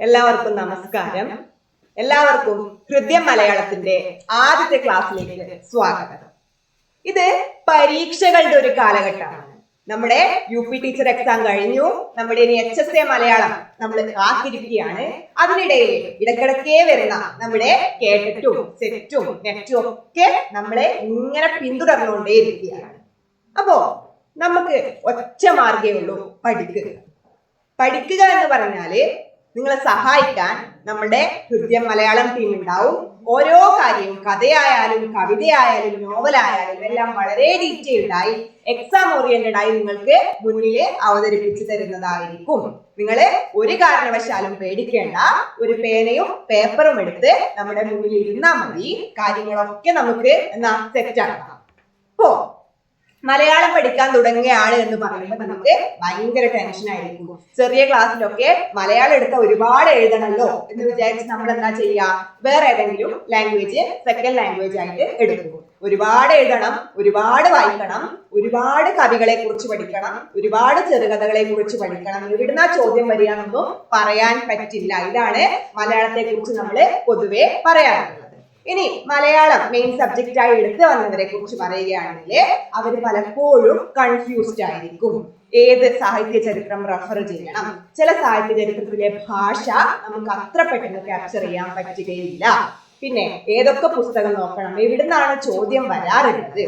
എല്ലാവർക്കും നമസ്കാരം. എല്ലാവർക്കും ഹൃദയം മലയാളത്തിന്റെ ആദ്യത്തെ ക്ലാസ്സിലേക്ക് സ്വാഗതം. ഇത് പരീക്ഷകളുടെ ഒരു കാലഘട്ടമാണ്. നമ്മുടെ യു പി ടീച്ചർ എക്സാം കഴിഞ്ഞു. നമ്മുടെ ഇനി എച്ച് എസ് എ മലയാളം നമ്മൾ കാത്തിരിക്കുകയാണ്. അതിനിടയിൽ ഇടക്കിടക്കേ വരുന്ന നമ്മുടെ കേട്ടിട്ടും സെറ്റും നെറ്റും ഒക്കെ നമ്മളെ ഇങ്ങനെ പിന്തുടർന്നുകൊണ്ടേയിരിക്കുകയാണ്. അപ്പോ നമുക്ക് ഒറ്റ മാർഗേ ഉള്ളൂ പഠിക്കുക. പഠിക്കുക എന്ന് പറഞ്ഞാൽ നിങ്ങളെ സഹായിക്കാൻ നമ്മുടെ ഹൃദയം മലയാളം ടീം ഉണ്ടാവും. ഓരോ കാര്യവും കഥയായാലും കവിതയായാലും നോവലായാലും എല്ലാം വളരെ ഡീറ്റെയിൽഡ് ആയി എക്സാം ഓറിയന്റഡ് ആയി നിങ്ങൾക്ക് മുന്നിൽ അവതരിപ്പിച്ചു തരുന്നതായിരിക്കും. നിങ്ങൾ ഒരു കാരണവശാലും പേടിക്കേണ്ട ഒരു പേനയും പേപ്പറും എടുത്ത് നമ്മുടെ മുന്നിൽ ഇരുന്നാൽ മതി. കാര്യങ്ങളൊക്കെ നമുക്ക് എന്നാ സെറ്റ് ആക്കാം. അപ്പോ മലയാളം പഠിക്കാൻ തുടങ്ങിയ ആൾ എന്ന് പറയുമ്പോൾ നമുക്ക് ഭയങ്കര ടെൻഷൻ ആയിരിക്കും. ചെറിയ ക്ലാസ്സിലൊക്കെ മലയാളം എടുത്ത ഒരുപാട് എഴുതണമല്ലോ എന്ന് വിചാരിച്ച് നമ്മൾ എന്താ ചെയ്യുക വേറെ ഏതെങ്കിലും ലാംഗ്വേജ് സെക്കൻഡ് ലാംഗ്വേജ് ആയിട്ട് എടുക്കും. ഒരുപാട് എഴുതണം ഒരുപാട് വായിക്കണം ഒരുപാട് കവികളെ കുറിച്ച് പഠിക്കണം ഒരുപാട് ചെറുകഥകളെ കുറിച്ച് പഠിക്കണം. എവിടുന്ന ചോദ്യം വരികയാണെന്നും പറയാൻ പറ്റില്ല. ഇതാണ് മലയാളത്തെ കുറിച്ച് നമ്മൾ പൊതുവെ പറയാറുള്ളത്. ഇനി മലയാളം മെയിൻ സബ്ജക്റ്റ് ആയി എടുത്തു വന്നവരെ കുറിച്ച് പറയുകയാണെങ്കിൽ അവർ പലപ്പോഴും കൺഫ്യൂസ്ഡ് ആയിരിക്കും. ഏത് സാഹിത്യ ചരിത്രം റെഫർ ചെയ്യണം? ചില സാഹിത്യ ചരിത്രത്തിലെ ഭാഷ നമുക്ക് അത്ര പെട്ടെന്ന് ക്യാപ്ചർ ചെയ്യാൻ പറ്റുകയില്ല. പിന്നെ ഏതൊക്കെ പുസ്തകം നോക്കണം? എവിടുന്നാണ് ചോദ്യം വരാറുള്ളത്?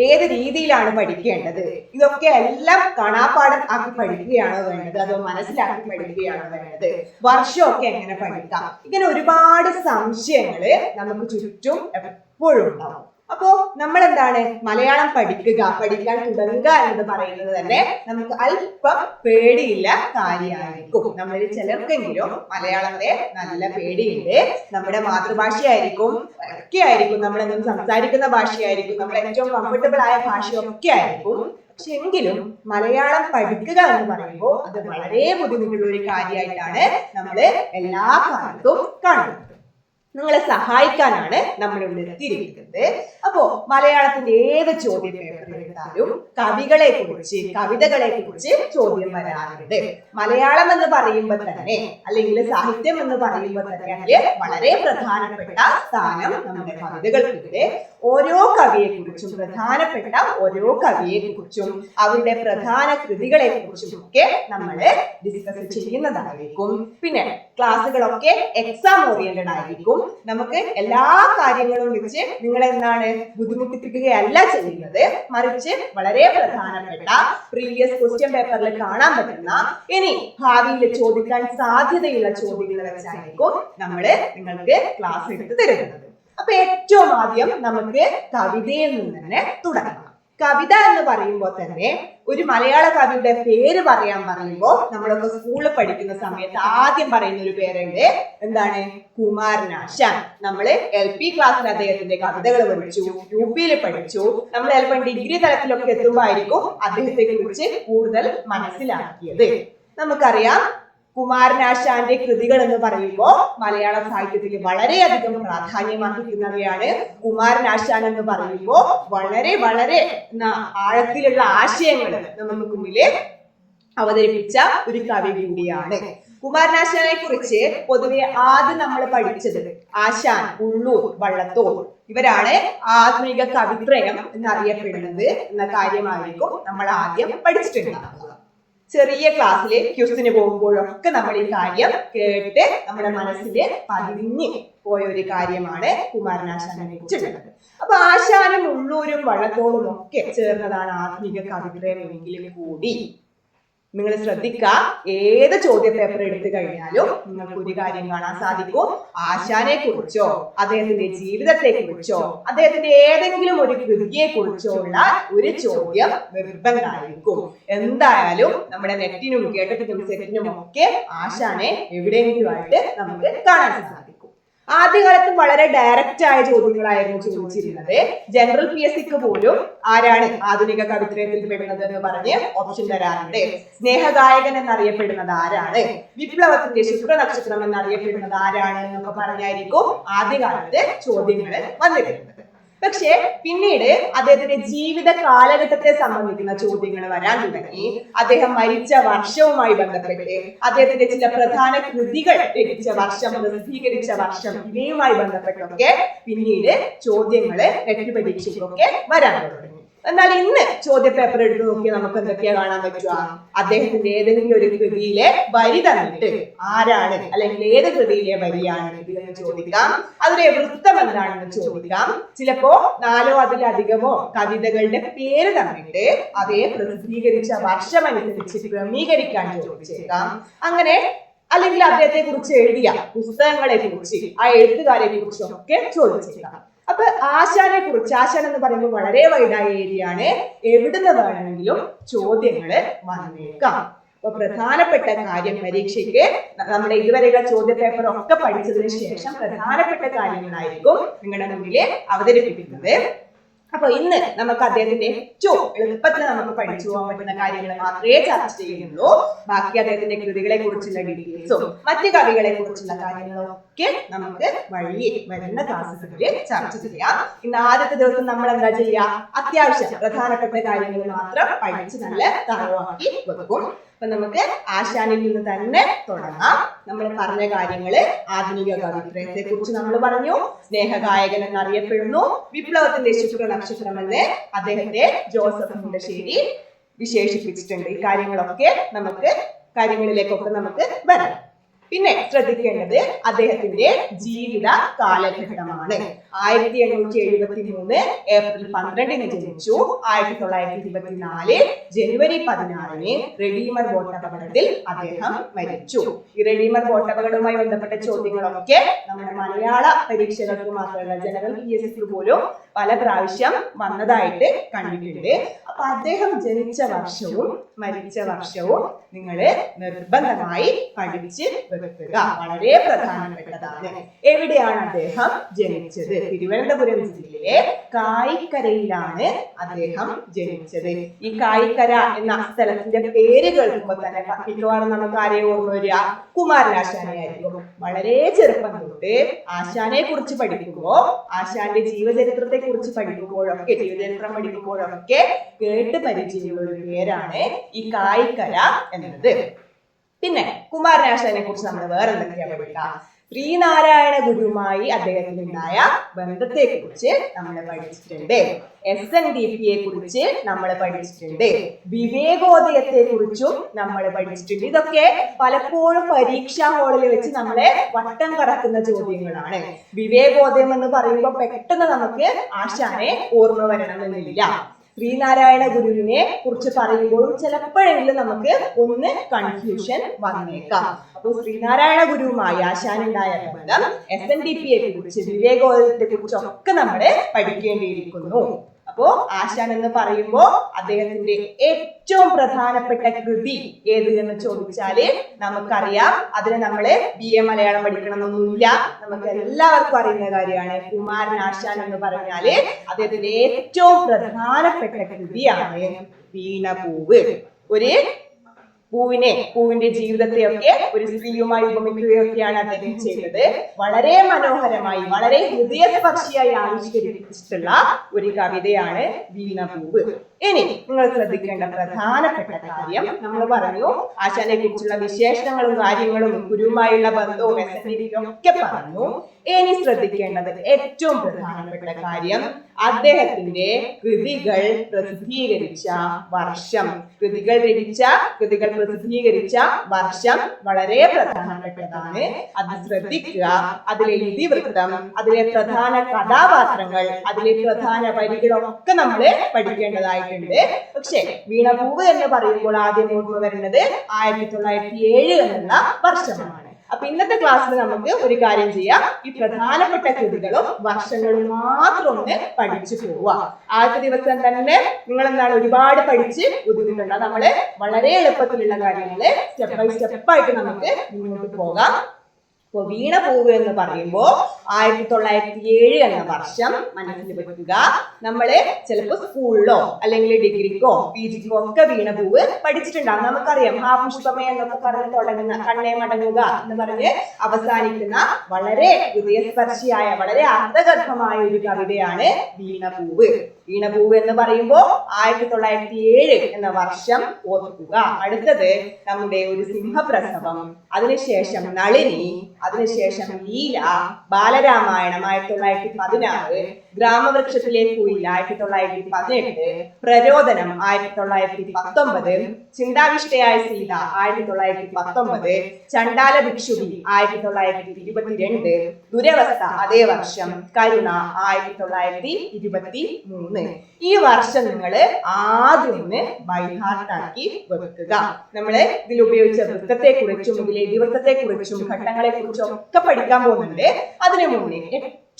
ഏത് രീതിയിലാണ് പഠിക്കേണ്ടത്? ഇതൊക്കെ എല്ലാം കാണാപ്പാടം ആക്കി പഠിക്കുകയാണോ വേണ്ടത്? അതോ മനസ്സിലാക്കി പഠിക്കുകയാണോ വേണ്ടത്? വർഷമൊക്കെ എങ്ങനെ പഠിക്കാം? ഇങ്ങനെ ഒരുപാട് സംശയങ്ങൾ നമുക്ക് ചുറ്റും എപ്പോഴും ഉണ്ടാവും. അപ്പോ നമ്മൾ എന്താണ് മലയാളം പഠിക്കുക പഠിക്കാൻ തുടങ്ങുക എന്ന് പറയുന്നത് തന്നെ നമുക്ക് അല്പം പേടിയില്ല കാര്യമായിരിക്കും. നമ്മളിൽ ചിലർക്കെങ്കിലും മലയാളത്തെ നല്ല പേടിയുണ്ട്. നമ്മുടെ മാതൃഭാഷയായിരിക്കും ഒക്കെ ആയിരിക്കും നമ്മളെന്നും സംസാരിക്കുന്ന ഭാഷയായിരിക്കും നമ്മൾ ഏറ്റവും കംഫർട്ടബിൾ ആയ ഭാഷയൊക്കെ ആയിരിക്കും. പക്ഷെ എങ്കിലും മലയാളം പഠിക്കുക എന്ന് പറയുമ്പോൾ അത് വളരെ ബുദ്ധിമുട്ടുള്ള ഒരു കാര്യമായിട്ടാണ് നമ്മൾ എല്ലാ കാലത്തും കാണുന്നത്. നിങ്ങളെ സഹായിക്കാനാണ് നമ്മൾ ഇവിടെ എത്തിയിരിക്കുന്നത്. അപ്പോ മലയാളത്തിന്റെ ഏത് ചോദ്യ പേപ്പർ എടുത്താലും കവികളെ കുറിച്ച് കവിതകളെ കുറിച്ച് ചോദ്യം വരാറുണ്ട്. മലയാളം എന്ന് പറയുമ്പോൾ തന്നെ അല്ലെങ്കിൽ സാഹിത്യം എന്ന് പറയുമ്പോൾ തന്നെ അതിൽ വളരെ പ്രധാനപ്പെട്ട സ്ഥാനം നമ്മുടെ കവിതകൾക്കുണ്ട് ഓരോ കവിയെ കുറിച്ചും പ്രധാനപ്പെട്ട ഓരോ കവിയെ കുറിച്ചും അവരുടെ പ്രധാന കൃതികളെ കുറിച്ചും ഒക്കെ നമ്മൾ ഡിസ്കസ് ചെയ്യുന്നതായിരിക്കും. പിന്നെ ക്ലാസ്സുകളൊക്കെ എക്സാം ഓറിയന്റഡ് ആയിരിക്കും. നമുക്ക് എല്ലാ കാര്യങ്ങളും വെച്ച് നിങ്ങൾ എന്താണ് ബുദ്ധിമുട്ടിപ്പിക്കുകയല്ല ചെയ്യുന്നത്. മറിച്ച് വളരെ പ്രധാനപ്പെട്ട പ്രീവിയസ് ക്വസ്റ്റ്യൻ പേപ്പറിൽ കാണാൻ പറ്റുന്ന ഇനി ഭാവിയിൽ ചോദിക്കാൻ സാധ്യതയുള്ള ചോദ്യങ്ങളെ വെച്ചായിരിക്കും നമ്മൾ നിങ്ങൾക്ക് ക്ലാസ് എടുത്ത് തരുന്നത്. അപ്പൊ ഏറ്റവും ആദ്യം നമുക്ക് കവിതയിൽ നിന്ന് തന്നെ തുടങ്ങാം. കവിത എന്ന് പറയുമ്പോൾ തന്നെ ഒരു മലയാള കവിയുടെ പേര് പറയാൻ പറയുമ്പോൾ നമ്മളൊക്കെ സ്കൂളിൽ പഠിക്കുന്ന സമയത്ത് ആദ്യം പറയുന്ന ഒരു പേരുണ്ട് എന്താണ്? കുമാരനാശാൻ. നമ്മൾ എൽ പി ക്ലാസ്സിൽ അദ്ദേഹത്തിന്റെ കവിതകൾ പഠിച്ചു യു പിയിൽ പഠിച്ചു. നമ്മൾ ചിലപ്പോൾ ഡിഗ്രി തലത്തിലൊക്കെ എത്തുമ്പോൾ ആയിരിക്കും അദ്ദേഹത്തെ കുറിച്ച് കൂടുതൽ മനസ്സിലാക്കിയത്. നമുക്കറിയാം കുമാരനാശാന്റെ കൃതികൾ എന്ന് പറയുമ്പോൾ മലയാള സാഹിത്യത്തിൽ വളരെയധികം പ്രാധാന്യമർഹിക്കുന്നവയാണ് കുമാരനാശാൻ എന്ന് പറയുമ്പോൾ വളരെ വളരെ ആഴത്തിലുള്ള ആശയങ്ങൾ നമുക്ക് മുന്നിൽ അവതരിപ്പിച്ച ഒരു കവി കൂടിയാണ്. കുമാരനാശാനെ കുറിച്ച് പൊതുവെ ആദ്യം നമ്മൾ പഠിച്ചത് ആശാൻ ഉള്ളൂർ വള്ളത്തോൾ ഇവരാണ് ആധുനിക കവിത്രയം എന്നറിയപ്പെടുന്നത് എന്ന കാര്യമായിരിക്കും നമ്മൾ ആദ്യം പഠിച്ചിട്ടുണ്ടാകുക ചെറിയ ക്ലാസ്സിൽ ക്യൂസിന് പോകുമ്പോഴൊക്കെ നമ്മൾ ഈ കാര്യം കേട്ട് നമ്മുടെ മനസ്സിൽ പതിഞ്ഞ് പോയ ഒരു കാര്യമാണ് കുമാരനാശാനെ കുറിച്ചിട്ടുള്ളത് അപ്പൊ ആശാനും ഉള്ളൂരും വള്ളത്തോളും ഒക്കെ ചേർന്നതാണ് ആധുനിക കവിത്രയം കൂടി. നിങ്ങൾ ശ്രദ്ധിക്കുക ഏത് ചോദ്യ പേപ്പർ എടുത്തു കഴിഞ്ഞാലും നിങ്ങൾക്ക് ഒരു കാര്യം കാണാൻ സാധിക്കും. ആശാനെ കുറിച്ചോ അദ്ദേഹത്തിന്റെ ജീവിതത്തെ കുറിച്ചോ അദ്ദേഹത്തിന്റെ ഏതെങ്കിലും ഒരു കൃതിയെ കുറിച്ചോ ഉള്ള ഒരു ചോദ്യം നിർബന്ധമായിരിക്കും. എന്തായാലും നമ്മുടെ നെറ്റിനും കേട്ടിട്ടും സെറ്റിനും ഒക്കെ ആശാനെ എവിടെയെങ്കിലും ആയിട്ട് നമുക്ക് കാണാൻ സാധിക്കും. ആദ്യകാലത്ത് വളരെ ഡയറക്റ്റ് ആയ ചോദ്യങ്ങളായിരുന്നു ചോദിച്ചിരുന്നത്. ജനറൽ പി എസ് സിക്ക് പോലും ആരാണ് ആധുനിക കവിത്രയത്തിൽ പെടുന്നത് എന്ന് പറഞ്ഞ് ഓപ്ഷൻ തരാറുണ്ട്. സ്നേഹഗായകൻ എന്നറിയപ്പെടുന്നത് ആരാണ്? വിപ്ലവത്തിന്റെ ശുക്ര നക്ഷത്രം എന്നറിയപ്പെടുന്നത് ആരാണ് എന്നൊക്കെ പറഞ്ഞായിരിക്കും ആദ്യകാലത്ത് ചോദ്യങ്ങൾ വന്നിരുന്നത്. പക്ഷേ പിന്നീട് അദ്ദേഹത്തിന്റെ ജീവിത കാലഘട്ടത്തെ സംബന്ധിക്കുന്ന ചോദ്യങ്ങൾ വരാൻ തുടങ്ങി. അദ്ദേഹം മരിച്ച വർഷവുമായി ബന്ധപ്പെട്ട് അദ്ദേഹത്തിന്റെ ചില പ്രധാന കൃതികൾ രചിച്ച വർഷം പ്രസിദ്ധീകരിച്ച വർഷം ഇവയുമായി ബന്ധപ്പെട്ടൊക്കെ പിന്നീട് ചോദ്യങ്ങൾ നെറ്റ് പരീക്ഷയ്ക്കൊക്കെ വരാൻ തുടങ്ങി. എന്നാൽ ഇന്ന് ചോദ്യ പേപ്പർ എടുത്ത് നോക്കിയാൽ നമുക്ക് എന്തൊക്കെയാ കാണാൻ പറ്റുക? അദ്ദേഹത്തിന്റെ ഏതെങ്കിലും ഒരു കൃതിയിലെ വരി തന്നിട്ട് ആരാണ്? അല്ലെങ്കിൽ ഏത് കൃതിയിലെ വരിയാണ് ഇത് എന്ന് ചോദിക്കാം. അതിലെ വൃത്തം എന്താണെന്ന് ചോദിക്കാം. ചിലപ്പോ നാലോ അതിലധികമോ കവിതകളുടെ പേര് തന്നിട്ട് അതേ പ്രസിദ്ധീകരിച്ച വർഷം അനുസരിച്ച് ക്രമീകരിക്കാൻ ചോദിച്ചേക്കാം. അങ്ങനെ അല്ലെങ്കിൽ അദ്ദേഹത്തെ കുറിച്ച് എഴുതിയ പുസ്തകങ്ങളെ കുറിച്ച് ആ എഴുത്തുകാരെ കുറിച്ചും ഒക്കെ ചോദിച്ചേക്കാം. അപ്പൊ ആശാനെ കുറിച്ച് ആശാൻ എന്ന് പറയുമ്പോൾ വളരെ വൈഡായ ഏരിയ ആണ്. എവിടുന്ന് വേണമെങ്കിലും ചോദ്യങ്ങൾ വന്നേക്കാം. അപ്പൊ പ്രധാനപ്പെട്ട കാര്യം പരീക്ഷയ്ക്ക് നമ്മുടെ ഇതുവരെയുള്ള ചോദ്യ പേപ്പർ ഒക്കെ പഠിച്ചതിന് ശേഷം പ്രധാനപ്പെട്ട കാര്യങ്ങളായിരിക്കും നിങ്ങളുടെ മുന്നിൽ അവതരിപ്പിക്കുന്നത്. അപ്പൊ ഇന്ന് നമുക്ക് അദ്ദേഹത്തിന്റെ ഏറ്റവും എളുപ്പത്തിൽ നമുക്ക് പഠിച്ചു പോകാൻ പറ്റുന്ന കാര്യങ്ങൾ മാത്രമേ ചർച്ച ചെയ്യുന്നുള്ളൂ. ബാക്കി അദ്ദേഹത്തിന്റെ കൃതികളെ കുറിച്ചുള്ള ഡീറ്റെയിൽസും മറ്റു കവികളെ കുറിച്ചുള്ള കാര്യങ്ങളൊക്കെ നമുക്ക് വഴി വരുന്ന ക്ലാസ്സുകളിൽ ചർച്ച ചെയ്യാം. ഇന്ന് ആദ്യത്തെ ദിവസം നമ്മൾ എന്താ ചെയ്യുക? അത്യാവശ്യം പ്രധാനപ്പെട്ട കാര്യങ്ങൾ മാത്രം പഠിച്ച് നല്ല തറവാക്കി വെക്കും. അപ്പൊ നമുക്ക് ആശാനിൽ നിന്ന് തന്നെ തുടങ്ങാം. നമ്മൾ പറഞ്ഞ കാര്യങ്ങൾ ആധുനിക കവിത്രയത്തെ കുറിച്ച് നമ്മൾ പറഞ്ഞു. സ്നേഹഗായകൻ എന്നറിയപ്പെടുന്നു. വിപ്ലവത്തിന്റെ ശുക്ര നക്ഷത്രം എന്ന് അദ്ദേഹത്തെ ജോസഫ് മുണ്ടശ്ശേരി വിശേഷിപ്പിച്ചിട്ടുണ്ട്. ഈ കാര്യങ്ങളൊക്കെ നമുക്ക് കാര്യങ്ങളിലേക്കൊക്കെ നമുക്ക് വരാം. പിന്നെ ശ്രദ്ധിക്കേണ്ടത് അദ്ദേഹത്തിന്റെ ജീവിത കാലഘട്ടമാണ്. ആയിരത്തി എണ്ണൂറ്റി എഴുപത്തി മൂന്ന് ഏപ്രിൽ പന്ത്രണ്ടിന് ജനിച്ചു. ആയിരത്തി തൊള്ളായിരത്തി ഇരുപത്തിനാല് ജനുവരി പതിനാറിന് റെഡീമർ ബോട്ട് അപകടത്തിൽ അദ്ദേഹം മരിച്ചു. ഈ റെഡീമർ ബോട്ട് അപകടവുമായി ബന്ധപ്പെട്ട ചോദ്യങ്ങളൊക്കെ നമ്മുടെ മലയാള പരീക്ഷകൾക്ക് മാത്രമല്ല ജനറൽ പി എസ് സിക്ക് പോലും പല പ്രാവശ്യം വന്നതായിട്ട് കണ്ടിട്ടുണ്ട്. അപ്പൊ അദ്ദേഹം ജനിച്ച വർഷവും മരിച്ച വർഷവും നിങ്ങൾ നിർബന്ധമായി പഠിച്ച് വെക്കുക വളരെ പ്രധാനപ്പെട്ടതാണ്. എവിടെയാണ് അദ്ദേഹം ജനിച്ചത്? തിരുവനന്തപുരം ജില്ലയിലെ കായിക്കരയിലാണ് അദ്ദേഹം ജനിച്ചത്. ഈ കായിക്കര എന്ന സ്ഥലത്തിന്റെ പേര് കേൾക്കുമ്പോൾ തന്നെ മിക്കവാറും നമുക്ക് ആരെയും ഓർമ്മ വരിക കുമാരനാശാനെ ആയിരിക്കും. വളരെ ചെറുപ്പം തൊട്ട് ആശാനെ കുറിച്ച് പഠിക്കുമ്പോ ആശാന്റെ ജീവചരിത്രത്തെ കുറിച്ച് പഠിക്കുമ്പോഴൊക്കെ ജീവചരിത്രം പഠിക്കുമ്പോഴൊക്കെ കേട്ട് പരിചയമുള്ള ഒരു പേരാണ് ഈ കായിക്കര എന്നത്. പിന്നെ കുമാരനാശാനെ കുറിച്ച് നമ്മൾ വേറെ എന്തൊക്കെയാണ് പഠിക്കുക ശ്രീനാരായണ ഗുരുവുമായി അദ്ദേഹത്തിനുണ്ടായ ബന്ധത്തെ കുറിച്ച് നമ്മൾ പഠിച്ചിട്ടുണ്ട് എസ് എൻ ഡി പിയെ കുറിച്ച് നമ്മൾ പഠിച്ചിട്ടുണ്ട്. വിവേകോദയത്തെ കുറിച്ചും നമ്മൾ പഠിച്ചിട്ടുണ്ട്. ഇതൊക്കെ പലപ്പോഴും പരീക്ഷാ ഹാളിൽ വെച്ച് നമ്മളെ വട്ടം കറക്കുന്ന ചോദ്യങ്ങളാണ്. വിവേകോദയം എന്ന് പറയുമ്പോൾ പെട്ടെന്ന് നമുക്ക് ആശാനെ ഓർമ്മ വരണമെന്നില്ല. ശ്രീനാരായണ ഗുരുവിനെ കുറിച്ച് പറയുമ്പോൾ ചിലപ്പോഴെങ്കിലും നമുക്ക് ഒന്ന് കൺഫ്യൂഷൻ വന്നേക്കാം. അപ്പോൾ ശ്രീനാരായണ ഗുരുവുമായി ആശാനുണ്ടായ ബന്ധം എസ് എൻ ഡി പിയെ കുറിച്ച് വിവേകോദയത്തെ കുറിച്ചൊക്കെ നമ്മൾ പഠിക്കേണ്ടിയിരിക്കുന്നു. അപ്പോ ആശാൻ എന്ന് പറയുമ്പോൾ അദ്ദേഹത്തിന്റെ ഏറ്റവും പ്രധാനപ്പെട്ട കൃതി ഏത് എന്ന് ചോദിച്ചാൽ നമുക്കറിയാം. അതിന് നമ്മൾ ബി എ മലയാളം പഠിക്കണമെന്നൊന്നുമില്ല. നമുക്ക് എല്ലാവർക്കും അറിയുന്ന കാര്യമാണ് കുമാരൻ ആശാൻ എന്ന് പറഞ്ഞാൽ അദ്ദേഹത്തിന്റെ ഏറ്റവും പ്രധാനപ്പെട്ട കൃതിയാണ് വീണപൂവ് ഒരു പൂവിനെ പൂവിന്റെ ജീവിതത്തെയൊക്കെ ഒരു സ്ത്രീയുമായി ഉപമിക്കുകയൊക്കെയാണ് അദ്ദേഹം ചെയ്തത്. വളരെ മനോഹരമായി വളരെ ഹൃദയസ്പർശിയായി ആവിഷ്കരിച്ചിട്ടുള്ള ഒരു കവിതയാണ് വീണപൂവ്. ഇനി നിങ്ങൾ ശ്രദ്ധിക്കേണ്ട പ്രധാനപ്പെട്ട കാര്യം നമ്മൾ പറഞ്ഞു ആശാനെ കുറിച്ചുള്ള വിശേഷണങ്ങളും കാര്യങ്ങളും ഗുരുവുമായുള്ള ബന്ധവും ഒക്കെ പറഞ്ഞു. ഇനി ശ്രദ്ധിക്കേണ്ടത് ഏറ്റവും പ്രധാനപ്പെട്ട കാര്യം അദ്ദേഹത്തിന്റെ കൃതികൾ പ്രസിദ്ധീകരിച്ച വർഷം. കൃതികൾ രചിച്ച കൃതികൾ പ്രസിദ്ധീകരിച്ച വർഷം വളരെ പ്രധാനപ്പെട്ടതാണ്. അത് ശ്രദ്ധിക്കുക. അതിലെ ഇതിവൃത്തം അതിലെ പ്രധാന കഥാപാത്രങ്ങൾ അതിലെ പ്രധാന വരികളൊക്കെ നമ്മൾ പഠിക്കേണ്ടതായിട്ടുണ്ട് പക്ഷെ വീണപൂവ് എന്ന് പറയുമ്പോൾ ആദ്യം ഓർമ്മ വരുന്നത് ആയിരത്തി തൊള്ളായിരത്തി ഏഴ് എന്നുള്ള വർഷമാണ്. അപ്പൊ ഇന്നത്തെ ക്ലാസ്സിൽ നമുക്ക് ഒരു കാര്യം ചെയ്യാം. ഈ പ്രധാനപ്പെട്ട കൃതികളും വർഷങ്ങളും മാത്രം ഒന്ന് പഠിച്ചു പോവുക. ആദ്യത്തെ ദിവസം തന്നെ നിങ്ങൾ എന്താണ് ഒരുപാട് പഠിച്ച് ബുദ്ധിമുട്ടുണ്ട്. നമ്മൾ വളരെ എളുപ്പത്തിലുള്ള കാര്യങ്ങൾ സ്റ്റെപ്പ് ബൈ സ്റ്റെപ്പ് ആയിട്ട് നമുക്ക് മുന്നോട്ട് പോകാം. ഇപ്പൊ വീണപൂവ് എന്ന് പറയുമ്പോ ആയിരത്തി തൊള്ളായിരത്തി ഏഴ് എന്ന വർഷം മനസ്സിൽ വെക്കുക. നമ്മൾ ചിലപ്പോ സ്കൂളിലോ അല്ലെങ്കിൽ ഡിഗ്രിക്കോ പി ജിക്കോ ഒക്കെ വീണപൂവ് പഠിച്ചിട്ടുണ്ടാകും നമുക്കറിയാം ആ പുഷ്പമേ എന്നൊക്കെ പറഞ്ഞ് തുടങ്ങുന്ന കണ്ണേ മടങ്ങുക എന്ന് പറഞ്ഞ് അവസാനിക്കുന്ന വളരെ ഹൃദയസ്പർശിയായ വളരെ അർത്ഥഗർഭമായ ഒരു കവിതയാണ് വീണ പൂവ്. വീണപൂവ് വീണപൂവ് എന്ന് പറയുമ്പോൾ ആയിരത്തി തൊള്ളായിരത്തി ഏഴ് എന്ന വർഷം ഓർക്കുക. അടുത്തത് നമ്മുടെ ഒരു സിംഹപ്രസവം. അതിനുശേഷം നളിനി അതിനുശേഷം ലീല ബാലരാമായണം ആയിരത്തി തൊള്ളായിരത്തി പതിനാറ് ഗ്രാമവൃക്ഷത്തിലെ കുയിൽ ആയിരത്തി തൊള്ളായിരത്തി പതിനെട്ട് പ്രരോദനം ആയിരത്തി തൊള്ളായിരത്തി പത്തൊമ്പത് ചിന്താവിഷ്ടയായ സീത ആയിരത്തി തൊള്ളായിരത്തി പത്തൊമ്പത് ചണ്ടാല ഭിക്ഷുവി ആയിരത്തി തൊള്ളായിരത്തി ഇരുപത്തിരണ്ട് ദുരവസ്ഥ അതേ വർഷം കരുണ ആയിരത്തി തൊള്ളായിരത്തി ഇരുപത്തി മൂന്ന് ഈ വർഷം നിങ്ങൾ ആദ്യം ബൈഹാർട്ടാക്കി വെക്കുക. നമ്മൾ ഇതിൽ ഉപയോഗിച്ച വൃത്തത്തെ കുറിച്ചും ഇതിലെ ഇതിവൃത്തത്തെ കുറിച്ചും ഘട്ടങ്ങളെ കുറിച്ചും ഒക്കെ പഠിക്കാൻ പോകുന്നുണ്ട്. അതിനു മുന്നേ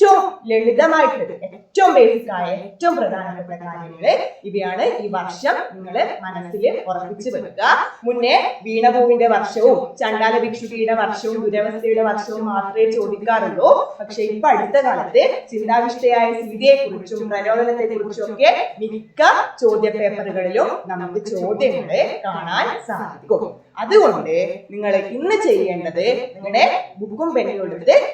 ഏറ്റവും ലളിതമായിട്ട് ഏറ്റവും ബേസിക് ആയ ഏറ്റവും പ്രധാനപ്പെട്ട കാര്യങ്ങൾ ഇവയാണ് ഈ വർഷം നിങ്ങൾ മനസ്സിൽ ഉറപ്പിച്ചു വെക്കുക. മുന്നേ വീണഭൂവിന്റെ വർഷവും ചണ്ടാല ഭിക്ഷുകിയുടെ വർഷവും ദുരവസ്ഥയുടെ വർഷവും മാത്രമേ ചോദിക്കാറുള്ളൂ. പക്ഷെ ഇപ്പൊ അടുത്ത കാലത്ത് ചിന്താവിഷ്ടയായ സീതയെ കുറിച്ചും പ്രലോഭനത്തെ കുറിച്ചും ഒക്കെ മിക്ക ചോദ്യ പേപ്പറുകളിലും നമുക്ക് ചോദ്യങ്ങളെ കാണാൻ സാധിക്കും. അതുകൊണ്ട് നിങ്ങൾ ഇന്ന് ചെയ്യേണ്ടത് നിങ്ങളുടെ ബുക്കും പെന്നും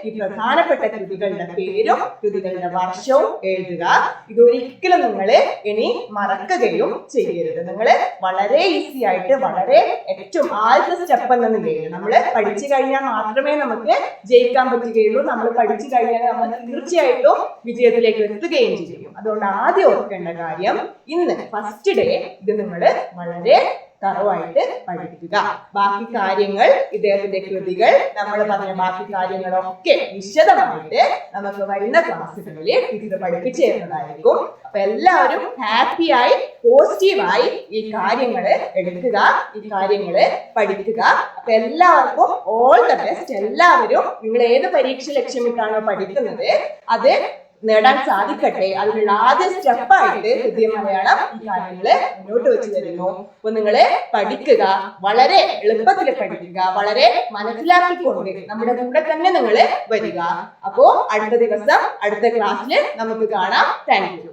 ഈ പ്രധാനപ്പെട്ട കൃതികളുടെ പേരും കൃതികളുടെ വർഷവും എഴുതുക. ഇതൊരിക്കലും നിങ്ങൾ ഇനി മറക്കുകയും ചെയ്യരുത്. നിങ്ങൾ വളരെ ഈസി ആയിട്ട് വളരെ ഏറ്റവും ആദ്യത്തെ സ്റ്റെപ്പ് എന്ന നിലയിൽ നമ്മൾ പഠിച്ചു കഴിഞ്ഞാൽ മാത്രമേ നമുക്ക് ജയിക്കാൻ പറ്റുകയുള്ളൂ. നമ്മൾ പഠിച്ചു കഴിഞ്ഞാൽ നമ്മൾ തീർച്ചയായിട്ടും വിജയത്തിലേക്ക് എത്തുകയും ചെയ്യും. അതുകൊണ്ട് ആദ്യം ഓർക്കേണ്ട കാര്യം ഇന്ന് ഫസ്റ്റ് ഡേ ഇത് നിങ്ങൾ വളരെ തറവായിട്ട് പഠിപ്പിക്കുക. ബാക്കി കാര്യങ്ങൾ ഇദ്ദേഹത്തിന്റെ കൃതികൾ നമ്മൾ പറഞ്ഞ ബാക്കി കാര്യങ്ങളൊക്കെ വിശദമായിട്ട് നമുക്ക് വരുന്ന ക്ലാസ്സുകളിൽ ഇത് പഠിപ്പിച്ചു തരുന്നതായിരിക്കും. അപ്പൊ എല്ലാവരും ഹാപ്പിയായി പോസിറ്റീവായി ഈ കാര്യങ്ങൾ എടുക്കുക ഈ കാര്യങ്ങൾ പഠിക്കുക. അപ്പൊ എല്ലാവർക്കും ഓൾ ദ ബെസ്റ്റ് എല്ലാവരും നിങ്ങൾ ഏത് പരീക്ഷ ലക്ഷ്യമിട്ടാണോ പഠിക്കുന്നത് അത് നേടാൻ സാധിക്കട്ടെ? അതിനുള്ള ആദ്യ സ്റ്റെപ്പായിട്ട് പുതിയ മലയാളം കാര്യങ്ങൾ മുന്നോട്ട് വെച്ച് തരുന്നു. അപ്പൊ നിങ്ങൾ പഠിക്കുക വളരെ എളുപ്പത്തിൽ പഠിക്കുക വളരെ മനസ്സിലാക്കിക്കൊണ്ട് നമ്മുടെ കൂടെ തന്നെ നിങ്ങൾ വരിക. അപ്പോ അടുത്ത ദിവസം അടുത്ത ക്ലാസ്സിൽ നമുക്ക് കാണാം. Thank you